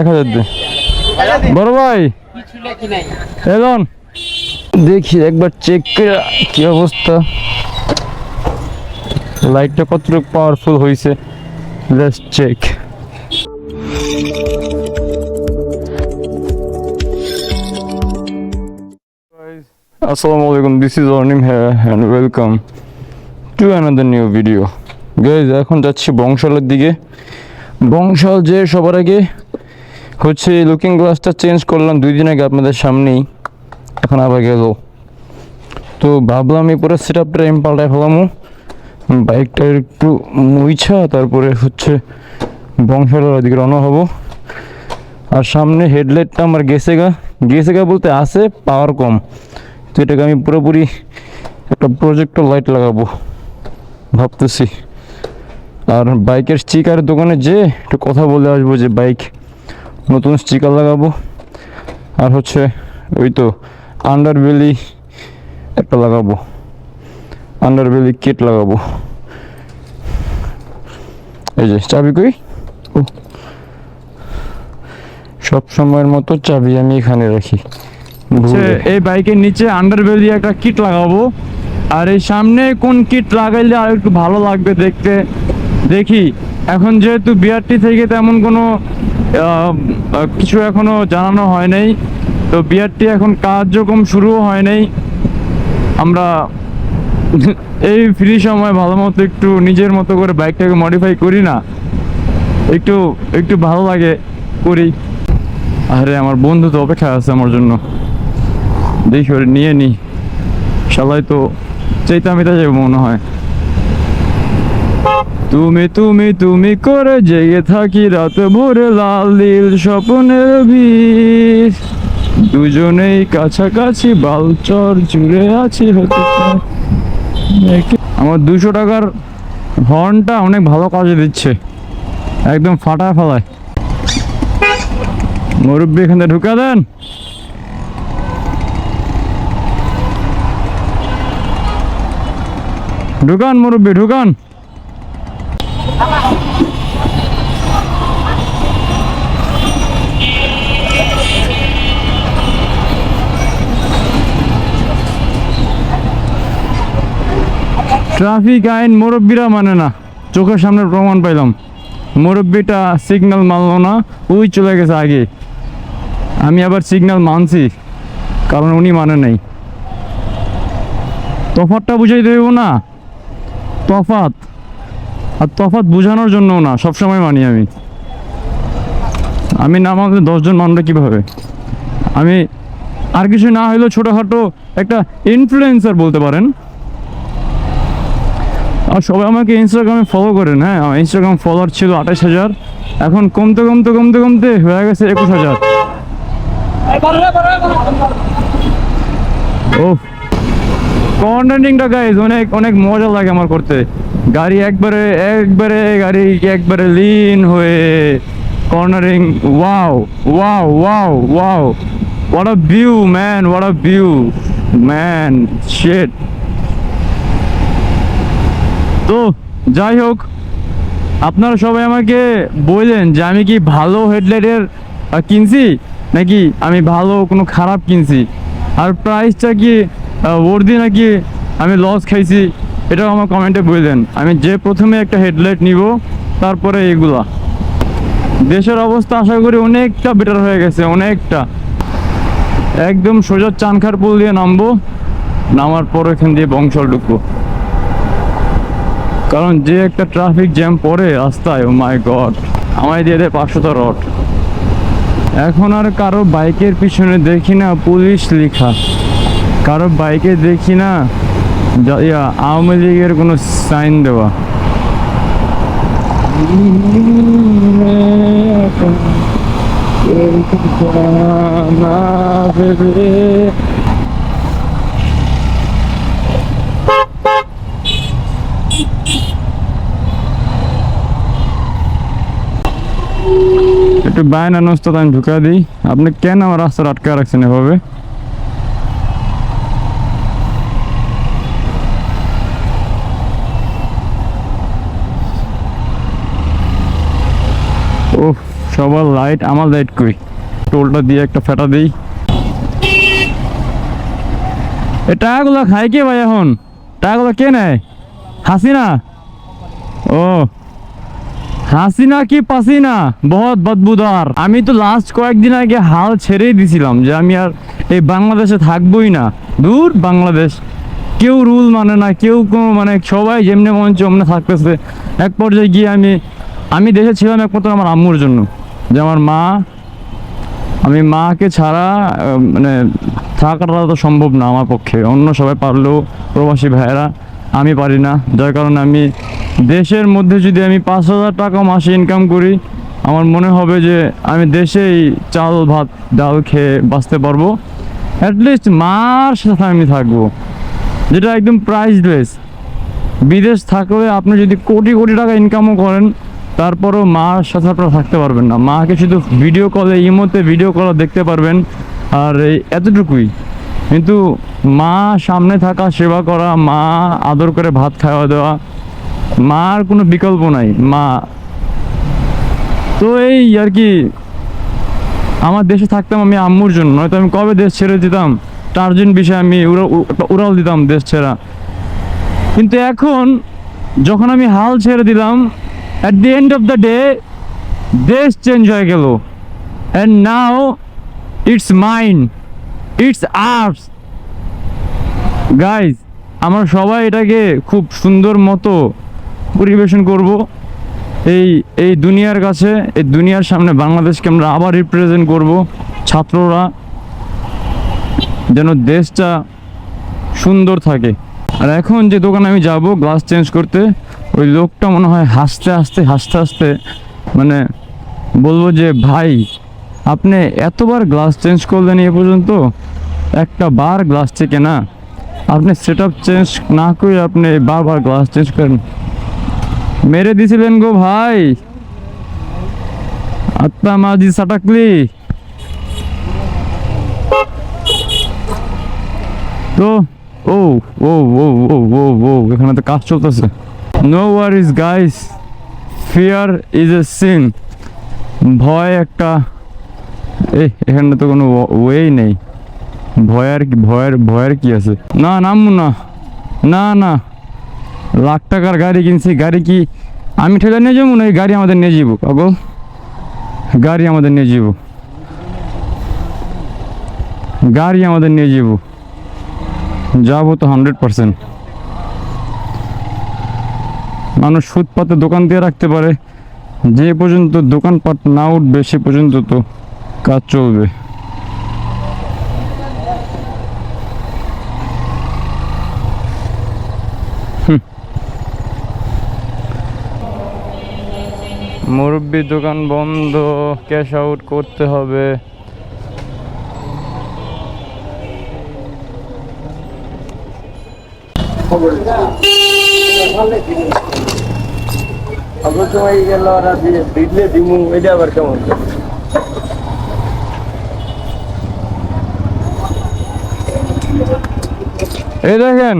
এক হাজার দে। বড় ভাই। এলন। দেখি, একবার চেক করে কি অবস্থা। লাইটটা কতটুকু পাওয়ারফুল হয়েছে লেটস চেক আসসালামু আলাইকুম দিস ইজ অর্নিম হ্যাঁ and welcome to another new video guys এখন যাচ্ছি বংশালের দিকে। বংশাল যে সবার আগে হচ্ছে লুকিং গ্লাসটা চেঞ্জ করলাম দুই দিন আগে আপনাদের সামনেই। এখন আবার গেল। তো ভাবলাম এই পুরো সেট আপটা আমি পাল্টায় ফেলামো। বাইকটা একটু মুইছা, তারপরে হচ্ছে বংশালের ওদিকে রওনা হব। আর সামনে হেডলাইটটা আমার গেছে গা গেছে গা বলতে আছে পাওয়ার কম। তো এটাকে আমি পুরোপুরি একটা প্রজেক্টর লাইট লাগাবো, ভাবতেছি। আর বাইকের স্টিকার দোকানে যে একটু কথা বলে আসব যে বাইক নতুন স্টিকার লাগাবো। আর হচ্ছে ওই তো আন্ডার বেলি একটা লাগাবো। আন্ডার বেলি কিট লাগাবো। এই যে চাবি কই? ও। সব সময়ের মতো চাবি আমি এখানে রাখি। ভুলে। এই বাইকের নিচে আন্ডারবেল একটা কিট লাগাবো। আর এই সামনে কোন কিট লাগাইলে আর একটু ভালো লাগবে দেখতে? দেখি। এখন যেহেতু বিআরটি থেকে তেমন কোনো কিছু এখনও জানানো হয় নাই, তো বিআরটি এখন কার্যক্রম শুরুও হয় নাই। আমরা এই ফ্রি সময় ভালো মতো একটু নিজের মতো করে বাইকটাকে মডিফাই করি না। একটু একটু ভালো লাগে করি। আরে, আমার বন্ধু তো অপেক্ষা আছে আমার জন্য। দেখি ওরে নিয়ে নি। সবাই তো চাইতে যাব মনে হয়। তুমি তুমি তুমি করে জেগে থাকি রাত ভোরে লাল নীল স্বপ্নের ভিড় দুজনেই কাছাকাছি বালচর জুড়ে আছি হতে। আমার দুশো টাকার হর্নটা অনেক ভালো কাজে দিচ্ছে। একদম ফাটা ফেলায়। মুরব্বী এখানে ঢুকা দেন। ঢুকান মুরব্বী, ঢুকান। ট্রাফিক আইন মুরব্বীরা মানে না। চোখের সামনে প্রমাণ পাইলাম। মুরব্বীটা সিগন্যাল মানলো না ওই চলে গেছে আগে। আমি আবার সিগন্যাল মানছি, কারণ উনি মানে নাই। তফাতটা বুঝাই দেব না। তফাত আর তফাত বোঝানোর জন্যও না, সবসময় মানি আমি। আমি না মানলে দশজন মানবে কীভাবে? আমি আর কিছু না হলেও ছোটোখাটো একটা ইনফ্লুয়েন্সার বলতে পারেন। আর সবাই আমাকে ইনস্টাগ্রামে ফলো করেন হ্যাঁ? আমার ইনস্টাগ্রাম ফলোয়ার ছিল আঠাশ হাজার। এখন কমতে কমতে কমতে কমতে হয়ে গেছে একুশ হাজার। ও কন্টেন্টিংটা গাইজ অনেক অনেক মজা লাগে আমার করতে। গাড়ি একবারে একবারে গাড়ি একবারে লিন হয়ে cornering wow wow wow wow what a view man what a view man শেট তো যাই হোক, আপনারা সবাই আমাকে বললেন যে আমি কি ভালো হেডলাইটের কিনছি? নাকি আমি ভালো কোনো খারাপ কিনছি? আর প্রাইসটা কি ওর্দি নাকি আমি লস খাইছি? এটাও আমার কমেন্টে বললেন আমি যে প্রথমে একটা হেডলাইট নিব, তারপরে এগুলা। দেশের অবস্থা আশা করি অনেকটা বেটার হয়ে গেছে, অনেকটা। একদম সোজা চানখার পুল দিয়ে নামবো, নামার পর এখান দিয়ে বংশল ঢুকবো। কারণ যে একটা ট্রাফিক জ্যাম পড়ে রাস্তায় ও মাই গড আমায় দিয়ে দেয় পাঁচশোটা রড এখন আর কারও বাইকের পিছনে দেখি না, পুলিশ লেখা। কারও বাইকে দেখি না আওয়ামী লীগের কোনো সাইন দেওয়া। একটু বায়না নষ্ট আমি ঢুকা দিই। আপনি কেন আমার রাস্তা আটকা রাখছেন এভাবে ও সবার লাইট আমার লাইট কই টোলটা দিয়ে একটা ফেটা দিই। এ টাকাগুলো খায় কে ভাই এখন? টাকাগুলো কে নেয়? হাসিনা? ও। হাসিনা কি পাসিনা? বহুত বদবুদার। আমি তো লাস্ট কয়েকদিন আগে হাল ছেড়েই দিছিলাম যে আমি আর এই বাংলাদেশে থাকবোই না। দূর বাংলাদেশ। কেউ রুল মানে না, কেউ কোনো মানে সবাই যেমনি মঞ্চ অমনে থাকতেছে। এক পর্যায়ে গিয়ে আমি আমি দেশে ছিলাম একমাত্র আমার আম্মুর জন্য। যে আমার মা, আমি মাকে ছাড়া মানে থাকাটা তো সম্ভব না আমার পক্ষে। অন্য সবাই পারলেও প্রবাসী ভাইয়েরা, আমি পারি না। যার কারণে আমি দেশের মধ্যে যদি আমি পাঁচ হাজার টাকা মাসে ইনকাম করি, আমার মনে হবে যে আমি দেশেই চাল, ভাত, ডাল খেয়ে বাঁচতে পারব। অ্যাটলিস্ট মার সাথে আমি থাকব। যেটা একদম প্রাইসলেস বিদেশ থাকলে আপনি যদি কোটি কোটি টাকা ইনকামও করেন তারপরও মার সাথে আপনারা থাকতে পারবেন না। মাকে শুধু ভিডিও কলে ইমোতে ভিডিও কলে দেখতে পারবেন। আর এতটুকুই। কিন্তু মা সামনে থাকা, সেবা করা, মা আদর করে ভাত খাওয়া দেওয়া, মার কোনো বিকল্প নাই, মা। তো এই আর কি, আমার দেশে থাকতাম আমি আম্মুর জন্য, নয়তো আমি কবে দেশ ছেড়ে দিতাম? টার্জেন্ট বিষয়ে আমি উড়া- উড়াল দিতাম দেশ ছেড়া। কিন্তু এখন যখন আমি হাল ছেড়ে দিলাম at the end of the day দেশ চেঞ্জ হয়ে গেল। And now it's mind it's arts guys আমরা সবাই এটাকে খুব সুন্দর মতো পরিবেশন করব। এই এই দুনিয়ার কাছে, এই দুনিয়ার সামনে বাংলাদেশকে আমরা আবার রিপ্রেজেন্ট করব। ছাত্ররা, যেন দেশটা সুন্দর থাকে। আর এখন যে দোকানে আমি যাব গ্লাস চেঞ্জ করতে ওই লোকটা মনে হয় হাসতে হাসতে হাসতে হাসতে মানে বলব যে, ভাই, আপনি এতবার গ্লাস চেঞ্জ করলেন এ পর্যন্ত? একটা বার গ্লাস থেকে না। আপনি সেট আপ চেঞ্জ না করে আপনি বারবার গ্লাস চেঞ্জ করেন। মেরে দিছিলেন গো ভাই। আত্মা মাঝি সাটাকলি। তো, ও ও ও ও ও ও, এখানে তো কাজ চলতেছে। No worries guys fear is a sin ভয় একটা এই এখানে তো কোনো ওয়েই নেই। ভয়ের ভয়ের ভয়ের কি আছে? না, নামবো না। না না। লাখ টাকার গাড়ি কিনছি, গাড়ি কি আমি ঠেলে নিয়ে যাব না এই গাড়ি আমাদের নিয়ে যাব? কাগো গাড়ি আমাদের নিয়ে যাব। গাড়ি আমাদের নিয়ে যাব। যাব তো হান্ড্রেড পার্সেন্ট মানুষ ফুটপাতে দোকান দিয়ে রাখতে পারে। যে পর্যন্ত দোকানপাট না উঠবে, সে পর্যন্ত তো কাজ চলবে। মুরব্বি দোকান বন্ধ, ক্যাশ আউট করতে হবে। অল্প সময় গেল আর দিলে দিমু এটা আবার কেমন এই দেখেন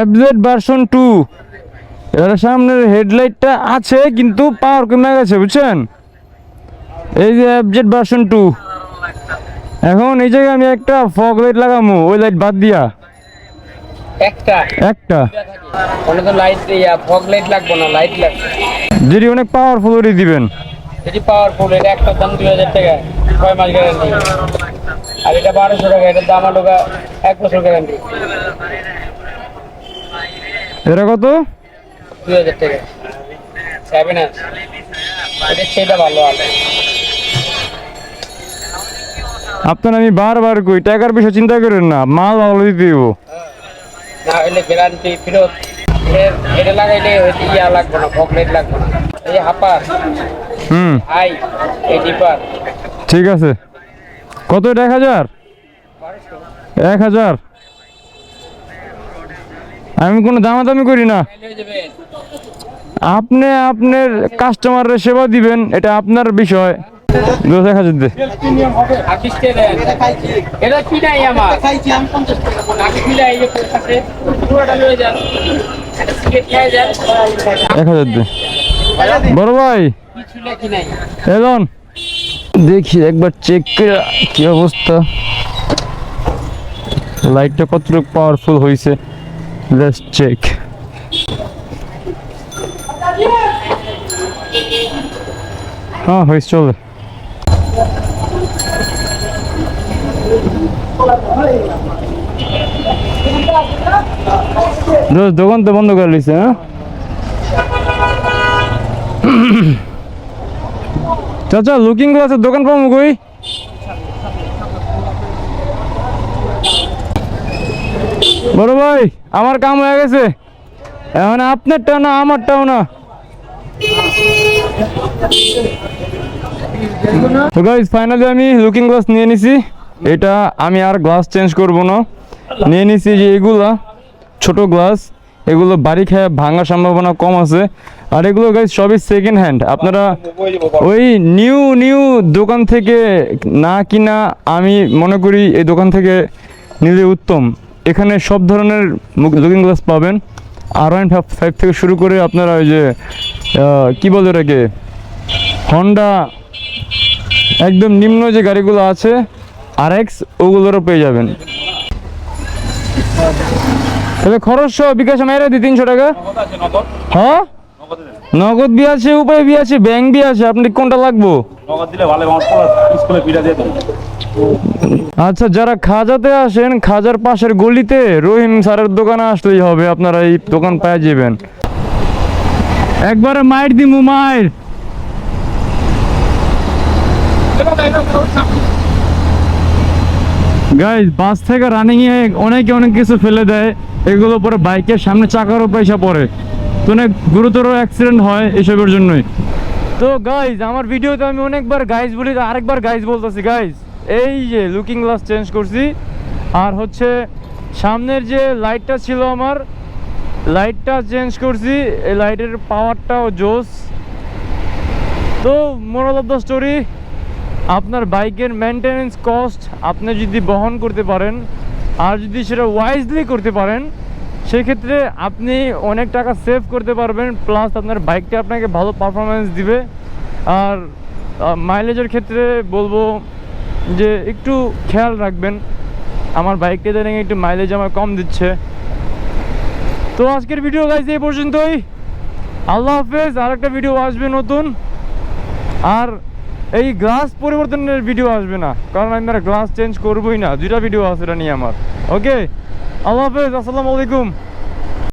এফজেড ভার্সন টু এর সামনের হেডলাইটটা আছে, কিন্তু পাওয়ার কমে গেছে, বুঝছেন? এই যে এফজেড ভার্সন টু এখন এই জায়গায় আমি একটা ফগ লাইট লাগামো, ওই লাইট বাদ দিয়া। একটা। একটা। ওখানে তো লাইট ইয়া ফগ লাইট লাগবে না লাইট লাগবে। যেটি অনেক পাওয়ারফুল দিবেন। এটি পাওয়ারফুল এটা একটা দাম দুই হাজার টাকা ছয় মাস গ্যারান্টি আর এটা বারোশো টাকা এটার দাম ঢোকা এক বছর গ্যারান্টি এটা কত? দুই হাজার টাকা। সেভেন আছে এটা সেটা ভালো আলো আপনার আমি বারবার কই টাকার বিষয়ে চিন্তা করেন না মাল ভালো দিতে দিব না গ্যারান্টি ফেরত। এটা লাগাইলে ইয়া লাগবে না লাগবে না। এই হাপার হুম। হাই এই ডিপার। ঠিক আছে। কত এটা এক হাজার? এক হাজার। আমি কোনো দামাদামি করি না। আপনি আপনার কাস্টমারের সেবা দিবেন এটা আপনার বিষয়। দশ এক হাজার দে এটা কি নাই আমার? এক হাজার দে বড় ভাই কি কিছু লেখি নাই এলন দেখি একবার চেক করে কি অবস্থা। লাইটটা কতটুকু পাওয়ারফুল হয়েছে লেটস চেক হ্যাঁ হয়েছে চলে। দোকান তো বন্ধ করে লিছে হ্যাঁ? চাচা লুকিং গ্লাসের দোকান পাবো কই? বড় ভাই, আমার কাম হয়ে গেছে। এখন আপনারটাও না, আমারটাও না। তো গাইজ ফাইনালি আমি লুকিং গ্লাস নিয়ে নিছি। এটা আমি আর গ্লাস চেঞ্জ করব না। নিয়ে নিছি যে এগুলা, ছোট গ্লাস এগুলো বাড়ি খেয়ে ভাঙার সম্ভাবনা কম আছে। আর এগুলো গাইজ সবই সেকেন্ড হ্যান্ড আপনারা ওই নিউ নিউ দোকান থেকে না কিনা আমি মনে করি এই দোকান থেকে নিলে উত্তম। এখানে সব ধরনের লুকিং গ্লাস পাবেন। আর ওয়ান ফাইভ থেকে শুরু করে আপনারা ওই যে কি বলে ওটাকে? হন্ডা একদম নিম্ন যে গাড়িগুলো আছে আর এক্স ওগুলোরও পেয়ে যাবেন। তাহলে খরচ সহ বিকাশ মেরে দি তিনশো টাকা? হ্যাঁ? নগদ বি আছে উপায় বি আছে ব্যাংক বি আছে আপনি কোনটা লাগবো? আচ্ছা যারা খাজাতে আসেন খাজার পাশের গলিতে রহিম স্যারের দোকানে আসলেই হবে আপনারা এই দোকান পেয়ে যাবেন। একবারে মাইর দিমু মাইর। গাইজ বাস থেকে রানিং এ অনেকে অনেক কিছু ফেলে দেয়। এগুলো পরে বাইকের সামনে চাকারও পয়সা পড়ে। তো অনেক গুরুতর অ্যাক্সিডেন্ট হয় এসবের জন্যই। তো গাইজ আমার ভিডিওতে আমি অনেকবার গাইজ বলি, আরেকবার গাইজ বলতেছি গাইজ এই যে লুকিং গ্লাস চেঞ্জ করছি। আর হচ্ছে সামনের যে লাইটটা ছিল আমার লাইটটা চেঞ্জ করছি, এই লাইটের পাওয়ারটাও জোস। তো মোরাল অফ দ্য স্টোরি আপনার বাইকের মেনটেনেন্স কস্ট আপনি যদি বহন করতে পারেন, আর যদি সেটা ওয়াইজলি করতে পারেন, সেক্ষেত্রে আপনি অনেক টাকা সেভ করতে পারবেন প্লাস আপনার বাইকটা আপনাকে ভালো পারফরমেন্স দিবে। আর মাইলেজের ক্ষেত্রে বলব যে একটু খেয়াল রাখবেন, আমার বাইকটা দেখে একটু মাইলেজ আমার কম দিচ্ছে। তো আজকের ভিডিও গাইজ এই পর্যন্তই। আল্লাহ হাফেজ আর একটা ভিডিও আসবে নতুন। আর এই গ্লাস পরিবর্তনের ভিডিও আসবে না। কারণ আমি গ্লাস চেঞ্জ করবোই না। দুইটা ভিডিও আছে নিয়ে আমার। ওকে আল্লাহ হাফেজ, আসসালামু আলাইকুম।